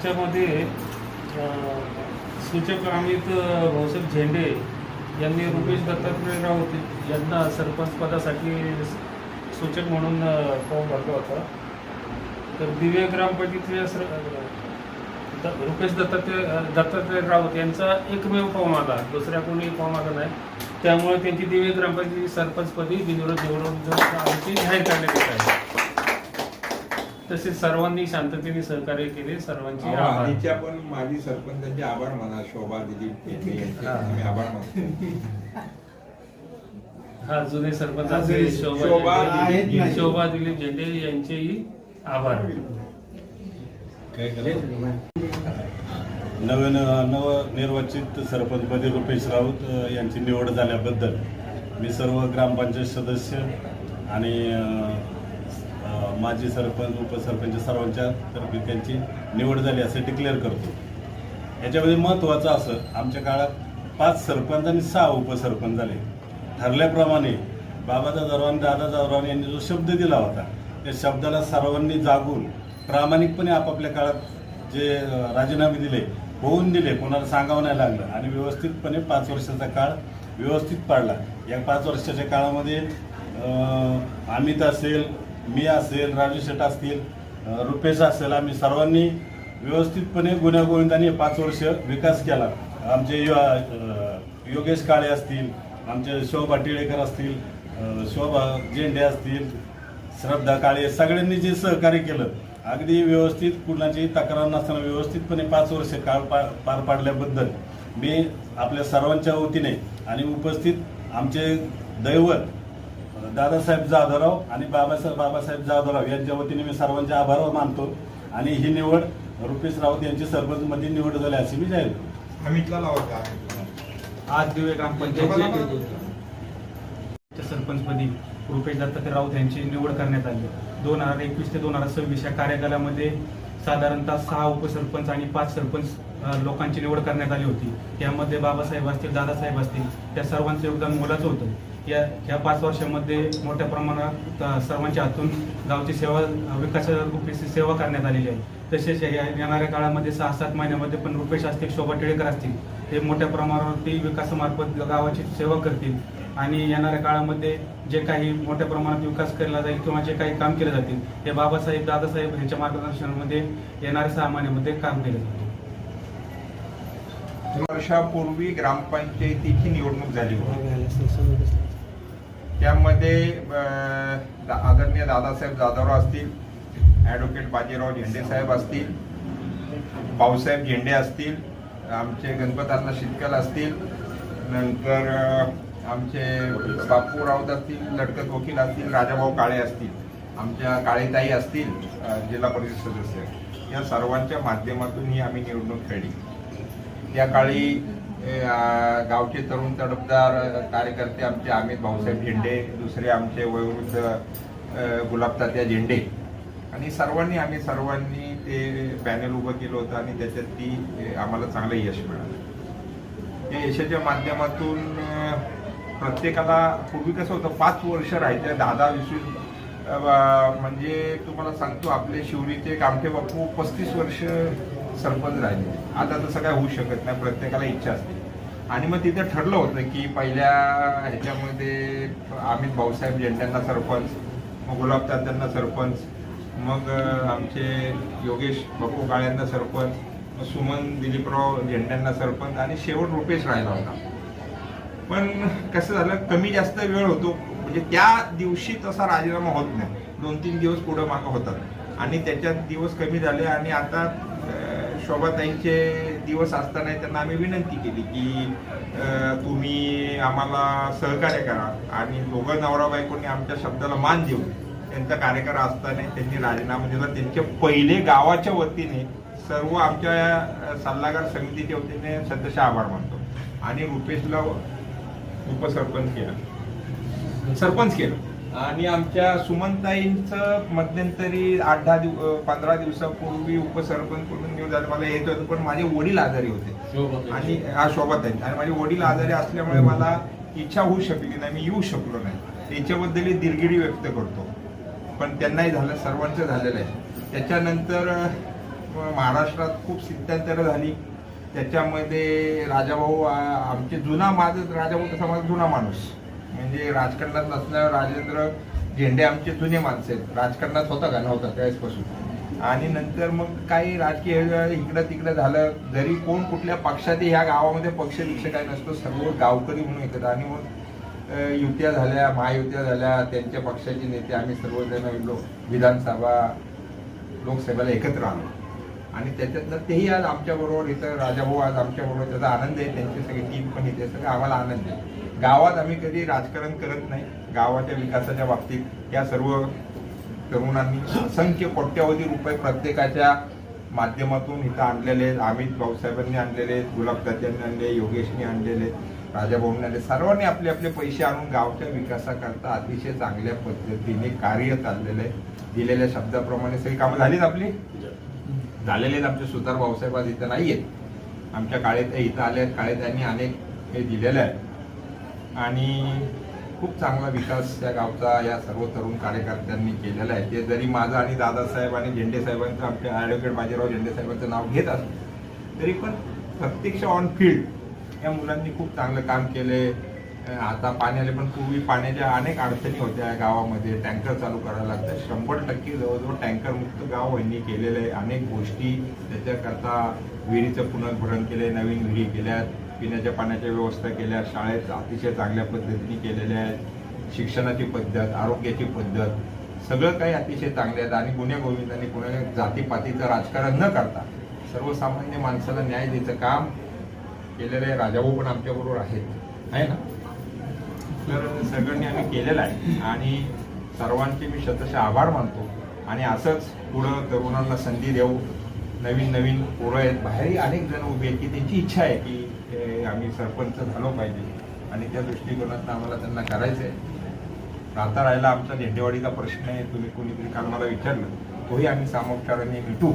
याच्यामध्ये सूचक अमित अं, भाऊसाहेब झेंडे यांनी रुपेश दत्तात्रय राऊत यांना सरपंच पदासाठी सूचक म्हणून फॉर्म भरला होता. तर दिव्य ग्रामपंचायतीचे सर द- रुपेश दत्तात्रय दत्तात्रय राऊत यांचा एकमेव फॉर्म आला. दुसऱ्या कोणी फॉर्म आला नाही. त्यामुळे त्यांची दिव्य ग्रामपंचायती सरपंचपदी बिनविरोध निवडून आमची जाहीर करण्यात येत आहे. तसेच सर्वांनी शांततेने सहकार्य केले सर्वांचे अहो, आभार. आधीच्या पण माजी सरपंचांचे आभार म्हणा शोभा दिलीप पेटे यांचे हा. आम्ही आभार मानतो. हा जुने सरपंच शोभा शोभा आहेत झेंडे- नाही. शोभा दिलीप झेंडे यांचेही आभार. नवीन नवनिर्वाचित सरपंचपदी रुपेश राऊत अ, यांची निवड झाल्याबद्दल मी सर्व ग्रामपंचायत सदस्य आणि अ, माजी सरपंच उपसरपंच सर्वांच्या तर्फे त्यांची निवड झाली असं डिक्लेअर करतो. याच्यामध्ये महत्त्वाचं असं आमच्या काळात पाच सरपंच आणि सहा उपसरपंच झाले. ठरल्याप्रमाणे बाबाचा दरवान दादा दरवान यांनी जो शब्द दिला होता त्या शब्दाला सर्वांनी जागून प्रामाणिकपणे आपापल्या काळात जे राजीनामे दिले होऊन दिले कोणाला सांगावं नाही लागलं. आणि व्यवस्थितपणे पाच वर्षाचा काळ व्यवस्थित पाडला. या पाच वर्षाच्या काळामध्ये अमित असेल मी असेल राजू शेट असतील रुपेश असेल आम्ही सर्वांनी व्यवस्थितपणे गुण्यागोविंदाने पाच वर्ष विकास केला. आमचे यो- योगेश काळे असतील आमचे शोभा टिळेकर असतील शोभा झेंडे असतील श्रद्धा काळे सगळ्यांनी जे सहकार्य केलं अगदी व्यवस्थित कुणाची तक्रार नसताना व्यवस्थितपणे पाच वर्ष काळ पा पार पाडल्याबद्दल मी आपल्या सर्वांच्या वतीने आणि उपस्थित आमचे दैवत दादासाहेब जाधवराव आणि बाबासाहेब बाबासाहेब जाधवराव यांच्या वतीने मी सर्वांचे आभार मानतो. आणि ही निवड रुपेश राऊत यांची सरपंचमध्ये निवड झाली अशी मी जाहीर करतो. अमितला लावता आज दिवे ग्रामपंचायत सरपंचपदी रुपेश दत्तात्रय राऊत यांची निवड करण्यात आली. दोन हजार एकवीस ते दोन हजार सव्वीस या कार्यकालामध्ये साधारणतः सहा उपसरपंच आणि पाच सरपंच लोकांची निवड करण्यात आली होती. त्यामध्ये बाबासाहेब असतील दादासाहेब असतील त्या सर्वांचं योगदान मोलाचं होतं. या या पाच वर्षामध्ये मोठ्या प्रमाणात सर्वांच्या हातून गावची सेवा अ, विकासारूपी सेवा करण्यात आलेली आहे. तसेच या येणाऱ्या काळामध्ये सहा सात महिन्यामध्ये पण रुपेश असतील शोभा टिळेकर असतील. हे मोठ्या प्रमाणावरती विकासामार्फत गावाची सेवा करतील. आणि येणाऱ्या काळामध्ये जे काही मोठ्या प्रमाणात विकास केला जाईल किंवा जे काही काम केले जातील हे बाबासाहेब दादासाहेब यांच्या मार्गदर्शनामध्ये येणाऱ्या सहा महिन्यामध्ये काम केले जातील वर्षापूर्वी ग्रामपंचायतीची निवडणूक झाली होती. त्यामध्ये दा- आदरणीय दादासाहेब जाधवराव असतील ॲडव्होकेट बाजीराव झेंडे साहेब असतील भाऊसाहेब झेंडे असतील आमचे गणपतांना शितकल असतील नंतर आमचे बापू राऊत असतील लडकत वकील असतील राजाभाऊ काळे असतील आमच्या काळेताई असतील जिल्हा परिषद सदस्य. या सर्वांच्या माध्यमातून ही आम्ही निवडणूक खेळली त्या काळी गावचे तरुण तडफदार कार्यकर्ते आमचे अमित भाऊसाहेब झेंडे दुसरे आमचे वयोवृद्ध गुलाबतात्या झेंडे. आणि सर्वांनी आम्ही सर्वांनी ते पॅनल उभं केलं होतं आणि त्याच्यात ती आम्हाला चांगलं यश मिळालं. त्या यशाच्या माध्यमातून प्रत्येकाला पूर्वी कसं होतं पाच वर्ष राहायचं दहा दहा वीस वीस म्हणजे तुम्हाला सांगतो आपले शिवरीचे कामठे बापू पस्तीस वर्ष सरपंच राहिले. आता तसं काय होऊ शकत नाही प्रत्येकाला इच्छा असते. आणि मग तिथे ठरलं होतं की पहिल्या ह्याच्यामध्ये अमित भाऊसाहेब जेंट्यांना सरपंच मग गुलाब तात्यांना सरपंच मग आमचे योगेश बापू काळ्यांना सरपंच मग सुमन दिलीपराव झेंड्यांना सरपंच आणि शेवट रुपेश राहिला होता. पण कसं झालं कमी जास्त वेळ होतो. म्हणजे त्या दिवशी तसा राजीनामा होत नाही. दोन तीन दिवस पुढं मागं होतात. आणि त्याच्यात दिवस कमी झाले आणि आता शोभाताईंचे दिवस असताना त्यांना आम्ही विनंती केली की तुम्ही आम्हाला सहकार्य करा आणि दोघं नवरा बायकोंनी आमच्या शब्दाला मान देऊन त्यांचा कार्यकाळ असताना त्यांनी राजीनामा दिला. त्यांच्या पहिले गावाच्या वतीने सर्व आमच्या सल्लागार समितीच्या वतीने सदस्य आभार मानतो. आणि रुपेशला उपसरपंच केलं. सरपंच केलं. आणि आमच्या सुमनताईंचं मध्यंतरी आठ दहा दिव पंधरा दिवसापूर्वी उपसरपंच म्हणून निवड झालं मला येत होतं पण माझे वडील आजारी होते. आणि हा शोभाताई आणि माझे वडील आजारी असल्यामुळे मला इच्छा होऊ शकली नाही मी येऊ शकलो नाही. त्याच्याबद्दल दिलगिरी व्यक्त करतो. पण त्यांनाही झालं सर्वांचं झालेलं आहे. त्याच्यानंतर महाराष्ट्रात खूप स्थित्यंतरं झाली. त्याच्यामध्ये राजाभाऊ आमचे जुना माझ राजाभाऊ तसा माझा जुना माणूस. म्हणजे राजकारणात नसल्यावर राजेंद्र झेंडे आमचे जुने माणसं आहेत. राजकारणात होता का? नव्हता त्यावेळेसपासून. आणि नंतर मग काही राजकीय इकडं तिकडं झालं. जरी कोण कुठल्या पक्षात ह्या गावामध्ये पक्ष बिक्ष काय नसतो सर्व गावकरी म्हणून येतात. आणि मग युत्या झाल्या महायुत्या झाल्या त्यांच्या पक्षाचे नेते आम्ही सर्वजण लोक विधानसभा लोकसभेला एकत्र आलो. आणि त्याच्यातनं तेही आज आमच्याबरोबर इथं राजाभाऊ आज आमच्याबरोबर त्याचा आनंद आहे. त्यांची सगळी टीम पण इथे सगळं आम्हाला आनंद आहे. गावात आम्ही कधी राजकारण करत नाही. गावाच्या विकासाच्या बाबतीत या सर्व तरुणांनी असंख्य कोट्यावधी रुपये प्रत्येकाच्या माध्यमातून इथं आणलेले आहेत. अमित भाऊसाहेबांनी आणलेले आहेत गुलाब आणले योगेशनी आणलेले आहेत, राजाभाऊंनी आणले सर्वांनी आपले आपले पैसे आणून गावच्या विकासाकरता अतिशय चांगल्या पद्धतीने कार्य चाललेलं आहे. दिलेल्या शब्दाप्रमाणे सगळी कामं झालीत आपली? झालेले आहेत आमचे सुतार भाऊसाहेब आज इथं नाही आहेत आमच्या काळेत इथं आले आहेत. काळेत त्यांनी अनेक हे दिलेलं आहे. आणि खूप चांगला विकास या गावचा या सर्व तरुण कार्यकर्त्यांनी केलेला आहे. ते जरी माझं आणि दादासाहेब आणि झेंडे साहेबांचं आमच्या ॲडव्होकेट बाजीराव झेंडे साहेबांचं नाव घेत असलं तरी पण प्रत्यक्ष ऑन फील्ड या मुलांनी खूप चांगलं काम केले. आता पाणी आले पण पूर्वी पाण्याच्या अनेक अडचणी होत्या गावामध्ये. टँकर चालू करायला लागतं शंभर टक्के जवळजवळ टँकरमुक्त गाव यांनी केलेलं आहे. अनेक गोष्टी त्याच्याकरता विहिरीचं पुनर्भरण केले नवीन विहिरी केल्यात. पिण्याच्या पाण्याच्या व्यवस्था केल्या शाळेत अतिशय चांगल्या पद्धतीने केलेल्या आहेत शिक्षणाची पद्धत आरोग्याची पद्धत सगळं काही अतिशय चांगले आहेत आणि गुन्हे गोविंदांनी कुणा जातीपातीचं राजकारण न करता सर्वसामान्य माणसाला न्याय द्यायचं काम केलेलं आहे. राजाभाऊ पण आमच्याबरोबर आहेत. आहे ना? तर सगळ्यांनी आम्ही केलेलं आहे. आणि सर्वांचे मी शतश आभार मानतो. आणि असंच पुढं तरुणांना संधी देऊ नवीन नवीन पोरं आहेत. बाहेरही अनेक जण उभे आहेत की त्यांची इच्छा आहे की हे आम्ही सरपंच झालो पाहिजे. आणि त्या दृष्टिकोनातून आम्हाला त्यांना करायचं आहे राहता राहिला आमचा झेंडेवाडीचा प्रश्न आहे. तुम्ही कोणीतरी काल मला विचारलं तोही आम्ही सामोपचाराने मिटू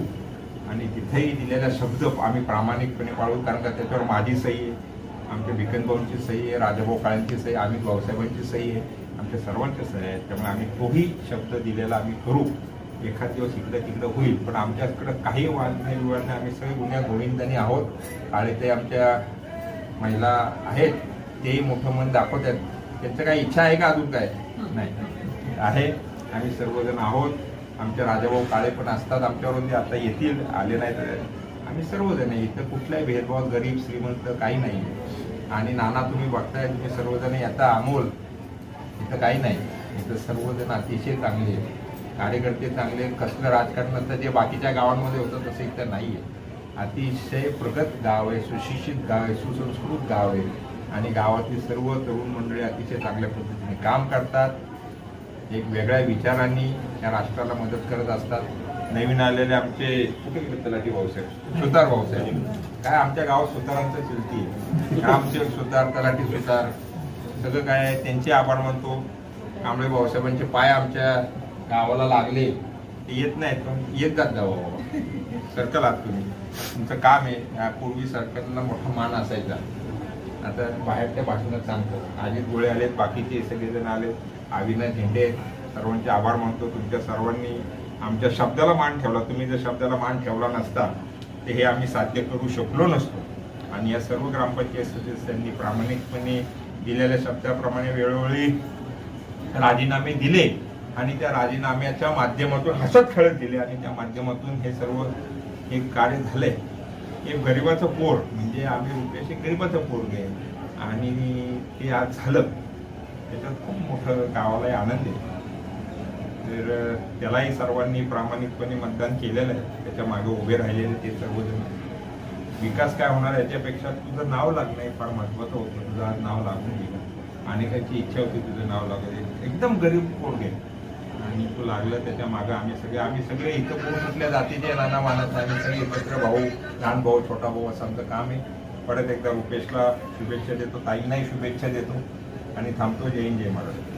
आणि तिथेही दिलेला शब्द आम्ही प्रामाणिकपणे पाळू कारण का त्याच्यावर माझी सही आहे. आमच्या भिकनभाऊंची सही आहे राजाभाऊ काळ्यांची सही आम्ही भाऊसाहेबांची सही आहे आमच्या सर्वांच्या सही आहेत त्यामुळे आम्ही तोही शब्द दिलेला आम्ही करू. एखाद दिवस इकडं तिकडं होईल. पण आमच्याकडं काही वाद नाही विवाद नाही. आम्ही सगळे गुन्ह्या गोविंदाने आहोत. आणि ते आमच्या महिला आहेत तेही मोठं मन दाखवत आहेत त्यांचं काही इच्छा आहे का अजून काय? नाही. आहे. आम्ही सर्वजण आहोत. आमचे राजाभाऊ काळे पण असतात आमच्यावरून ते आता येतील आले नाही तर आम्ही सर्वजण आहे. इथं कुठलाही भेदभाव गरीब श्रीमंत काही नाही. आणि नाना तुम्ही बघताय तुम्ही सर्वजण येता अमोल. इथं काही नाही. इथं सर्वजण अतिशय चांगले आहेत. कार्यकर्ते चांगले कसलं राजकारण असतं जे बाकीच्या गावांमध्ये होतं तसं इथं नाही आहे अतिशय प्रगत गाव आहे सुशिक्षित गाव आहे सुसंस्कृत गाव आहे. आणि गावातली सर्व तरुण मंडळी अतिशय चांगल्या पद्धतीने काम करतात. एक वेगळ्या विचारांनी या राष्ट्राला मदत करत असतात. नवीन आलेले आमचे कुठे गेले तलाठी भाऊसाहेब? सुतार भाऊसाहेब. काय आमच्या गावात सुतारांचं चलती आहे. ग्रामसेवक सुतार तलाठी सुतार सगळं काय आहे त्यांचे आभार मानतो. कांबळे भाऊसाहेबांचे पाय आमच्या गावाला लागले. ते येत नाहीत पण येत जात जावं बाबा. सर्कल आहात तुम्ही. तुमचं काम आहे या पूर्वी सर्कलला मोठा मान असायचा. आता बाहेरच्या भाषणात सांगतो. अजित गोळे आलेत बाकीचे सगळेजण आलेत. आवीना झेंडे सर्वांचे आभार मानतो. तुमच्या सर्वांनी आमच्या शब्दाला मान ठेवला. तुम्ही जर शब्दाला मान ठेवला नसता ते हे आम्ही साध्य करू शकलो नसतो. आणि या सर्व ग्रामपंचायत सदस्यांनी प्रामाणिकपणे दिलेल्या शब्दाप्रमाणे वेळोवेळी राजीनामे दिले आणि त्या राजीनाम्याच्या माध्यमातून हसत खेळत दिले आणि त्या माध्यमातून हे सर्व हे कार्य झालंय. हे गरिबाचं पोर म्हणजे आम्ही रुपयाचे गरिबाचं पोर घे आणि ते आज झालं. त्याच्यात खूप मोठं गावालाही आनंद आहे. तर त्यालाही सर्वांनी प्रामाणिकपणे मतदान केलेलं आहे. त्याच्यामागे उभे राहिलेले ते सर्वजण. विकास काय होणार याच्यापेक्षा तुझं नाव लागणं हे फार महत्वाचं होतं. तुझं आज नाव लागून गेलं. अनेकाची इच्छा होती तुझं नाव लागू एकदम गरीब पोरगे. आणि लागलं त्याच्या मागं आम्ही सगळे आम्ही सगळे इथं कोण कुठल्या जातीचे नाना मानत आम्ही सगळे एकत्र भाऊ लहान भाऊ छोटा भाऊ असं आमचं काम आहे. परत एकदा रुपेशला शुभेच्छा देतो. ताईंनाही शुभेच्छा देतो. आणि थांबतो जय हिंद जय महाराज.